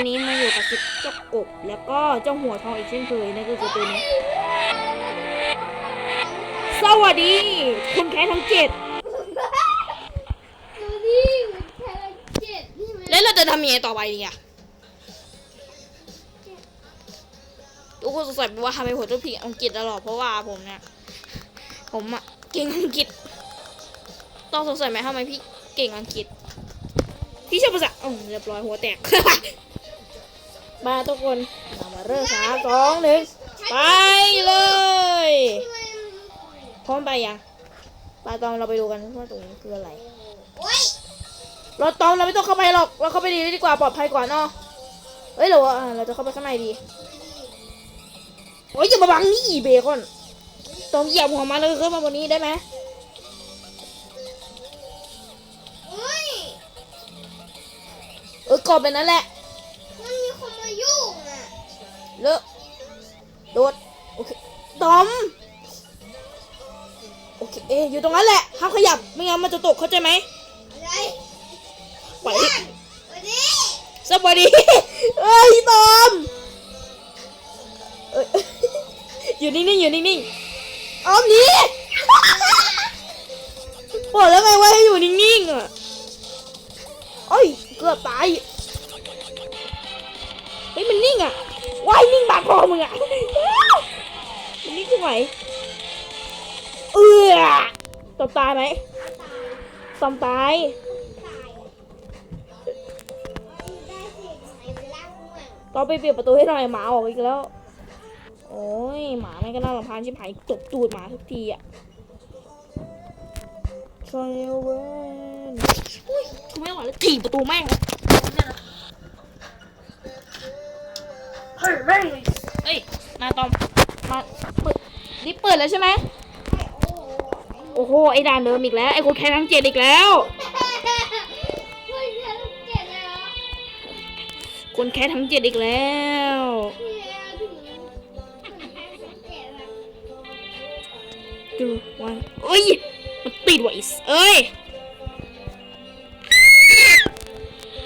วันนี้มาอยู่กับเจ้ากบ แล้วก็เจ้าหัวทองอีกเช่นเคยนั่นก็คือตัวนี้ สวัสดี คุณแค่ทั้งเจ็ดแค่เจ็ดนี่มันแล้วเราจะทำยังไงต่อไปดีอะทุกคนสงสัยว่าทำไมผมต้องพิงอังกฤษตลอดเพราะว่าผมเนี่ยผมอะเก่งอังกฤษ ต้องสงสัยไหมทำไมพี่เก่งอังกฤษ พี่ชอบภาษาอืมเรียบร้อยหัวแตก มาทุกคนเรามาเริ่มสามสองหนึ่งไปเลย พร้อมไปยังไปตอนเราไปดูกันว่าตรงนี้คืออะไรเราตอมเราไม่ต้องเข้าไปหรอก เราเข้าไปดีดีกว่าปลอดภัยกว่าเนาะเฮ้ยหรอว่าเราจะเข้าไปข้างในดีโอ้ยอย่ามาบังนี่เบคอนตอมเหยียบหัวมันเลยขึ้นมาบนนี้ได้ไหมโอ๊ยเออกรอบแบบนั้นแหละ เลอะโดดโอเคตอมโอเคเอะอยู่ตรงนั้นแหละห้ามขยับไม่งั้นมันจะตกเข้าใจไหมอะไรปล่อยวันนี้สวัสดีเอ้ยตอมเอ้ยอยู่นิ่งๆอยู่นิ่งๆออมหนี้บอกแล้วไงว่าให้อยู่นิ่งๆอะโอ้ยเกือบตายเฮ้ยมันนิ่งอะ ว่ายนิ่งบากคอมึงอะมันนิ่งขึ้นไหวเอือตบตายไหมตอตายตายได้สิไหนเวลากูอะตอนไปเปิดประตูให้หน่อยหมาออกอีกแล้ว โอ้ยหมาไม่งก็น่ารำพานชิบหายตบตูดหมาทุกทีอะชอยเวนอุ้ยไม่ไหวแล้วถีบประตูแม่ง เลยเฮ้ย มาตอม มาเปิดรีบเปิดแล้วใช่ไหม โอ้โห ไอ้ด่านเดิมอีกแล้ว ไอ้คนแค่ทั้งเจ็ดอีกแล้ว คนแค่ทั้งเจ็ดอีกแล้ว ดูวันเอ้ย มันติดว่ะอิสเอ้ย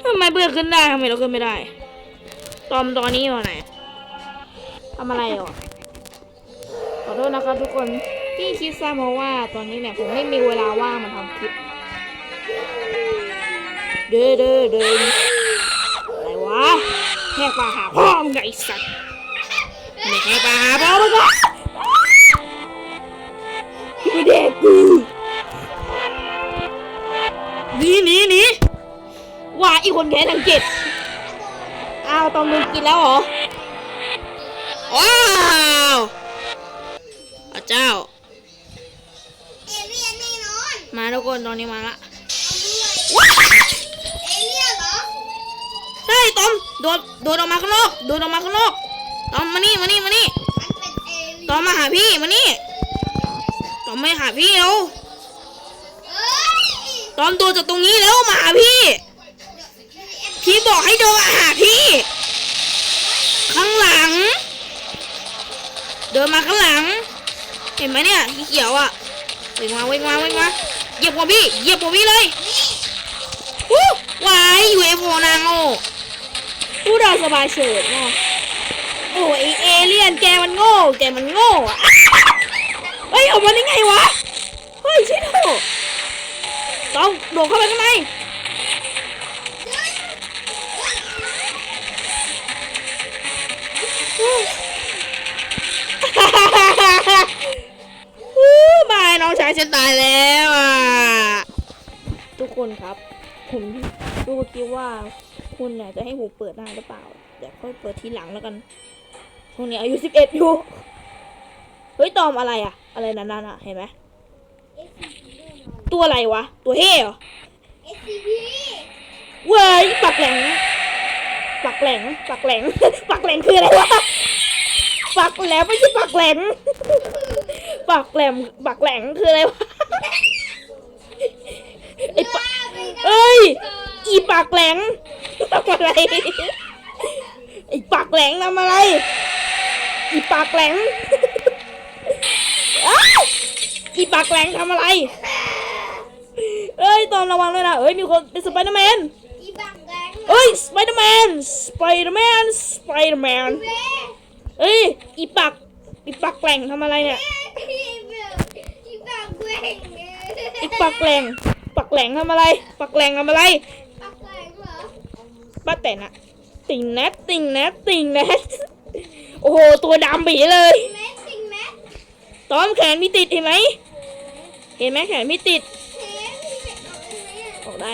ทำไมเบื่อขึ้นได้ทำไมเราขึ้นไม่ได้ ตอมตอนนี้อยู่ไหน ทำอะไรอะขอโทษนะครับทุกคนที่คิดซะเพราะว่าตอนนี้เนี่ยผมไม่มีเวลาว่างมาทำคลิป เด้อเด้อเด้ออะไรวะแหกปาหาพ่อมึงไงไอ้สัตว์ไม่แหกปาหาพ่อมึงอะกูเด็กกูหนีหนีหนีว่าอีคนแค่ทังเจ็ดอ้าวตอมมึงกินแล้วเหรอ ว้าวพระเจ้า เอเลี่ยนแน่นอนมาทุกคนตอนนี้มาละเอาด้วยว้าวเอเลี่ยนเหรอใช่ตอมโดดโดดออกมาข้างนอกโดดออกมาข้างนอกตอมมานี่มานี่มานี่มันเป็นเอเลี่ยนตอมมาหาพี่มานี่ตอมไม่หาพี่แล้วเอ้ยตอมโดดจากตรงนี้แล้วมาหาพี่ พี่บอกให้โดนมาหาพี่ ข้างหลัง เดินมาข้างหลัง เห็นไหมเนี่ยสีเขียวอะวิ่งมาวิ่งมาวิ่งมาเหยียบหัวพี่เหยียบหัวพี่เลยวู้วายยูเอฟโอนางโง่ผู้ดาสบายเฉิดเนาะโอ้ยเอเลี่ยนแกมันโง่แกมันโง่อะเฮ้ยออกมาได้ไงวะเฮ้ยชิโน่ต้องโดดเข้าไปข้างใน บายน้องชายฉันตายแล้วอะ ทุกคนครับ ผมดูคิดว่า คุณเนี่ยจะให้ผมเปิดได้หรือเปล่า เดี๋ยวค่อยเปิดทีหลังแล้วกันช่วงนี้อายุสิบเอ็ดอยู่ เฮ้ย ตอมอะไรอะ อะไรนั่นๆอะ เห็นไหม ตัวอะไรวะ ตัวเฮ่เหรอเอซีพีเว้ยปักแหลงปักแหลงปักแหลงปักแหลงคืออะไรวะ ปักแหลมไม่ใช่ปักแหลงปักแหลมปักแหลงคืออะไรวะไอ้ปะเอ้ย อีปากแหลงทำอะไรไอ้ปากแหลงทำอะไร อีปากแหลงอ้าวอีปากแหลงทำอะไรเอ้ยตอมระวังด้วยนะเอ้ยมีคนเป็นสไปเดอร์แมนอีบังแดงเเอ้ยสไปเดอร์แมนสไปเดอร์แมนสไปเดอร์แมน เว้ยเอ้ย อีปัก อีปักแกล่งทำอะไรเนี่ยพี่แบบพี่ปากเว้งอีปักแกล่ง ปักแหลงทำอะไร ปักแหลงทำอะไร ปากแรงเหรอป้าแต่นอะติ่งแนทติ่งแนทติ่งแนทโอ้โห ตัวดำบีเลย แม่จริงแม่ตอมแขนมีติดเห็นไหม เห็นไหมแขนมีติดเฮ้ยพี่เป็ดออกได้ไหมอะออกได้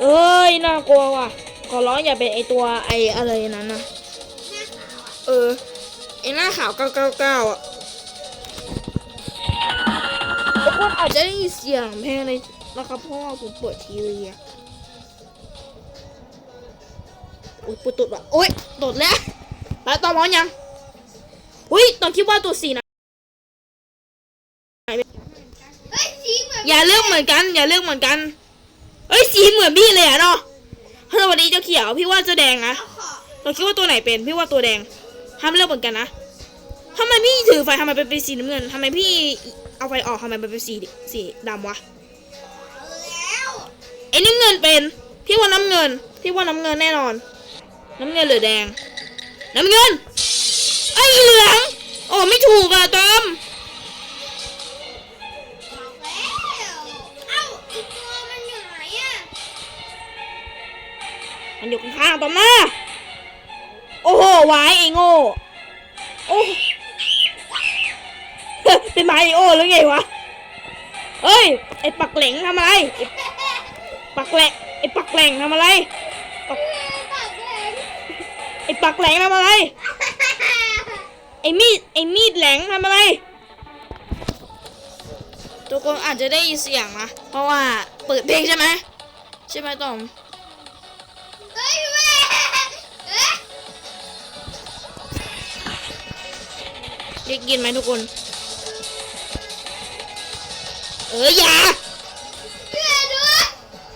เอ้ย น่ากลัวว่ะ ขอร้องอย่าเป็นไอตัวไออะไรนั้นนะหน้าขาวอะ เออไอหน้าขาวเก้าเก้าเก้าอะทุกคนอาจจะได้ยินเสียงเพลงเลยนะครับเพราะว่าผมเปิดทีวีอะโอ้ยปวดตุดว่ะโอ้ยตดแล้วแล้วตอนร้อนยังอุ้ยตอนคิดว่าตัวสีนะเฮ้ยสีเหมือนอย่าเลือกเหมือนกัน อย่าเลือกเหมือนกันเอ้ยสีเหมือนพี่เลยอะเนาะสวัสดีเจ้าเขียวพี่ว่าเจ้าแดงนะเอาขอเราคิดว่าตัวไหนเป็นพี่ว่าตัวแดง ห้ามเลือกเหมือนกันนะทำไมพี่ถือไฟทำไมเป็นสีน้ำเงินทำไมพี่เอาไฟออกทำไมมันเป็นสีสีดำวะเอาแล้วไอ้น้ำเงินเป็นพี่ว่าน้ำเงินพี่ว่าน้ำเงินแน่นอน น้ำเงินหรือแดง น้ำเงินไอ้เหลืองโอ้ไม่ถูกอะตอมบอกแล้วเอ้าอีกตัวมันอยู่ไหนอะมันอยู่ข้างๆตอมหน้า โอ้โหวายไอ้โง่โอ้เป็นไมโอหรือไงวะเฮ้ยไอ้ปักเหลงทำอะไรปักแหลงไอ้ปักแหลงทำอะไรไอ้ปักแหลงทำอะไรไอ้มีดไอ้มีดแหลงทำอะไรทุกคนอาจจะได้ยินเสียงนะเพราะว่าเปิดเพลงใช่ไหมใช่ไหมต๋อม ได้ยินไหมทุกคน เอออย่าพี่แม่ดู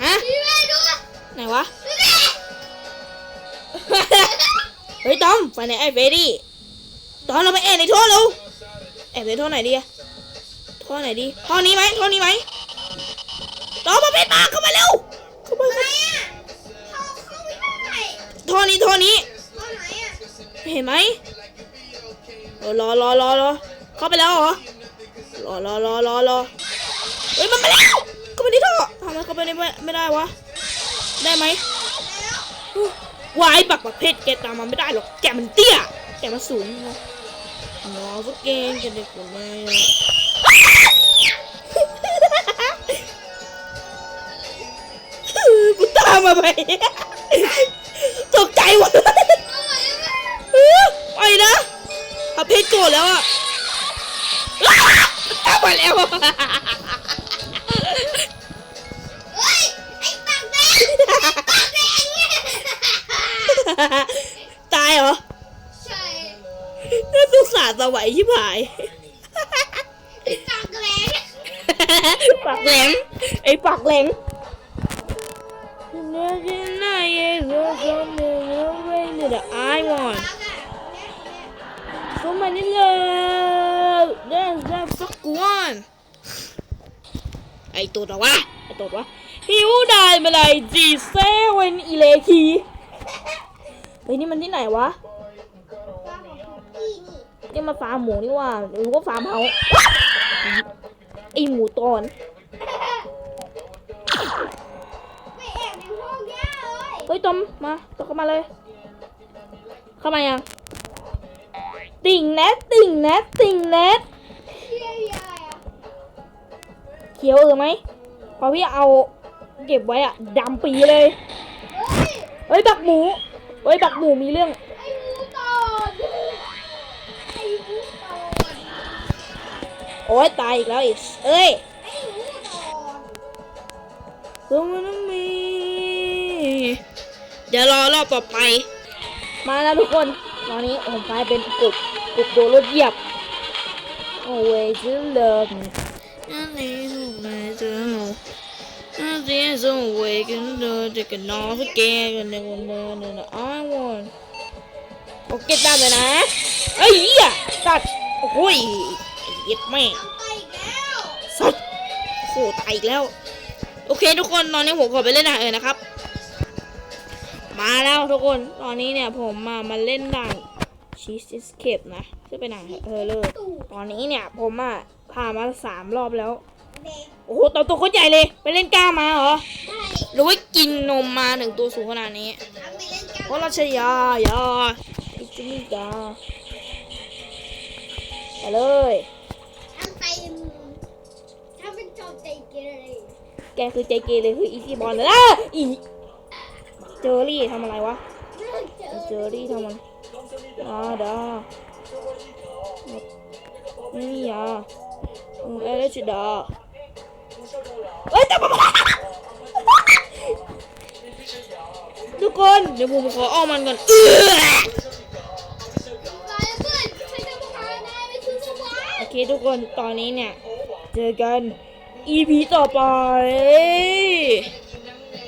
ฮะพี่แม่ดูไหนวะพี่แม่เฮ้ยตอมไปไหนไอ้เฟรดี้ตอมเราไปแอบในท่อเร็วแอบในท่อไหนดีอะท่อไหนดีท่อนี้ไหมท่อนี้ไหมตอมมาเป็นปากเข้ามาเร็วเข้ามาไหนอะเขาเขาไม่ได้ท่อนี้ท่อนี้เขาไหนอะเห็นไหมเออ รอรอรอรอเข้าไปแล้วเหรอรอรอรอรอรอเฮ้ยมันมาแล้วเข้าไปในท่อทำไมเข้าไปในไม่ไม่ได้วะได้ไหมวายปักประเภทแกตามมาไม่ได้หรอกแกมันเตี้ยแกมันสูงนะนอสเกนกันเด็กคนนี้กูตามมาไปตกใจหมด ประเภทโกรธแล้วอะตามมาแล้วเฮ้ยไอ้ปากแดงปากแดงเนี่ยตายเหรอใช่น่าสงสารสวัยชิบหาย ไอ้ปากแดงปากแหลงไอ้ปากแหลงเนื้อที่ไหนเองเรื่องเรื่องเรื่องเรื่องเรื่อง I want ปากอะเนี่ยเนี่ย so many love that's the fuck one ไอตัวตัววะไอตัววะหิวได้เมื่อไหรจีเซเวนอีเลคีเฮ้ยนี่มันที่ไหนวะปากของพี่นี่นี่มาฟาร์มหมูนี่ว่าหรือว่าฟาร์มเฮาส์ไอหมูตอนไปแอบในห้องย่าเลยเฮ้ยตอมมาตอมเข้ามาเลย เข้ามายัง ติ่งแนทติ่งแนทติ่งแนทเชี่ยยายอะเขียวเออไหมพอพี่เอาเก็บไว้อะดำปีเลย เฮ้ยเฮ้ยบักหมูเฮ้ยบักหมูมีเรื่องไอ้หมูตอนไอ้หมูตอนโอ้ยตายอีกแล้วอีกเอ้ยไอ้หมูตอนคือมันต้องมี เดี๋ยวรอรอบต่อไป มาแล้วทุกคน ตอนนี้ผมกลายเป็นกบ กบโดนรถเหยียบโอ้ยจะเลิกนั่นนี่ถูกไหมเจอหนูนั่นสิส่งเวกันเดินจะกันนอนสแกนกันเดินเดินเดินอ้าววันโอเคตามเลยนะไอ้เหี้ยสัตว์โอ้โหยไอ้เหี้ย็ดแม่งไปอีกแล้วสัตว์โหตายอีกแล้ว โอเคทุกคนตอนนี้ผมขอไปเล่นอาหารเออนะครับ มาแล้วทุกคนตอนนี้เนี่ยผมมามาเล่นด่าน Cheese Escape นะซึ่งเป็นด่านเฮอร์เลอร์ตอนนี้เนี่ย ผมอะผ่านมาสามรอบแล้วเด็กโอ้โหตัวตัวโคตรใหญ่เลย ไปเล่นกล้ามาเหรอใช่หรือว่ากินนมมาหนึ่งตัวสูงขนาดนี้ทำไปเล่นกันเพราะราชยายาอิจิมิยาไปเลยทำไปทำเป็นจอมใจเกเรแกคือใจเกเรคืออีซี่บอลเลยอะอีเจอรี่ทำอะไรวะเจอเจอรี่ทำอะไร อ่าดานี่ยาอืมเอเลชดาเอ้ยแต่ทุกคน เดี๋ยวผมขอเอามันก่อนเออโอเคทุกคน ตอนนี้เนี่ย เจอกัน EP ต่อไป